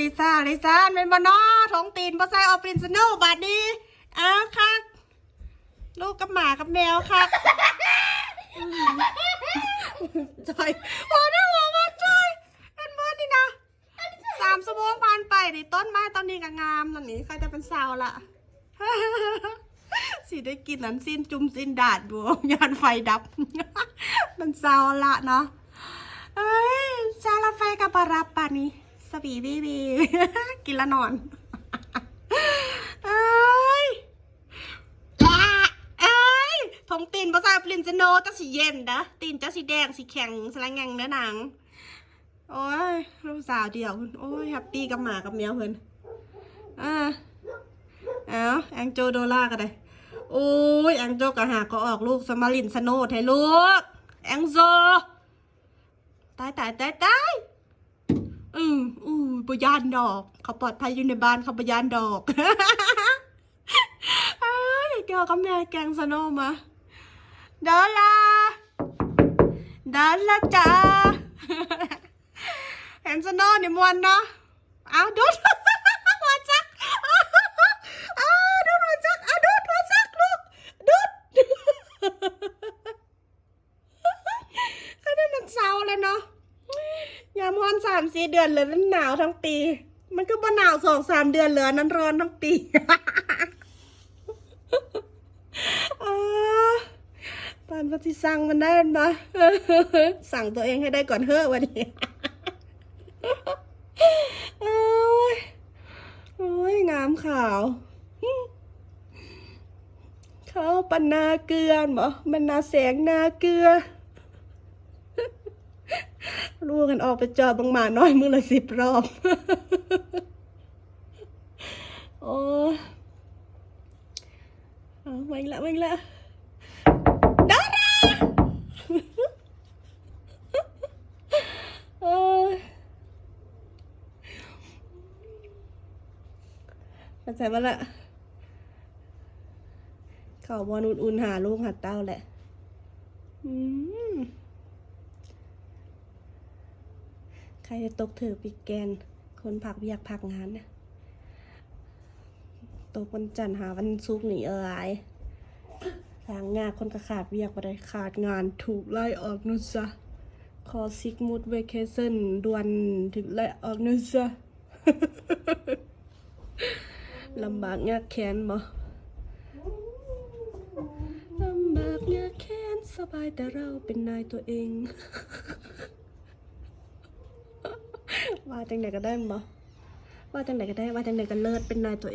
ลิซ่าลิซ่าเป็นบอนอท้องตีนบ่ใส่ออฟฟินสโนบาดนี้อ้าวค่ะลูกกับหมากับแมวค่ะจอยพอได้หัวมาจอยเป็นเมื่อนี่นะสามชั่วโมงผ่านไปนี่ต้นไม้ต้นนี้ก็งามตอนนี้ใครจะเป็นสาวละสิได้กินนั้นสิ้นจุ่มสิ้นดาดบวงยานไฟดับ มันสาวละเนาะเอ้ยจาละไฟกับบารับปานี้ สบีบีบีกินละนอนเอ้ยละเอ้ยทงตีนภาษาปลินจะโนจะสีเย็นนะตีนจะสีแดงสีแข็งสลังแงงเนื้อหนัง โอ้ยลูกสาวเดียวคุณโอ้ยแฮปปี้กับหมากับแมวเพิ่นอ่าเอาแองโจโดล่ากันเลยโอ้ยแองโจกะหาก็ออกลูกสมารินสโนดให้ลูก แองโจตายตายตายตา ปยานดอก เขาปลอดภัยอยู่ในบ้านเขาปยานดอกเอ้เกี่ยวกับแม่แกงสโนมาเดินละเดินละจ้าเห็นสโนนี่ยมวนเนาะเอาดูดหัวจักเอาดูดหัวจักเอาดูดหัวจักลูกดูดก็ได้มันเศร้าแล้วเนาะ ยามร้อนสามสี่เดือนเลยนั้นหนาวทั้งปี มันก็บ่หนาวสองสามเดือนเลยอันนั้นร้อนทั้งปีอ่าปานปฏิสั่งมันได้ปะสั่งตัวเองให้ได้ก่อนเฮ้อวันนี้โอ้ยโอ้ยงามขาว เขาปันนาเกลือนบ่มันนาแสงนาเกลือ ลูกกันออกไปจอบบางหมาน้อยมือละสิบรอบ โอ้เอวิ่งละวิ่งละดาราโอ้ยเข้าใจมาละเขาบอลอุ่นๆหาลูกหาเต้าแหละ อืม ใครจะตกถือปีกแกน คนผักเบียกผักงานนี่ยตกวันจันทร์หาวันซุกร์นี่เออไอทางงานคนก็ขาดเบียกไปได้ขาดงานถูกไล่ออกนู่นซะขอซิกมูดเวเคชั่นดวนถึงไล่ออกนู่นซะลำบากยากแค้นบ่ลำบากยากแค้นสบายแต่เราเป็นนายตัวเอง ว่าจังไหนก็ได้บ่ว่าจังไหนก็ได้ว่าจังไหนก็เลิศเป็นนายตัวเอง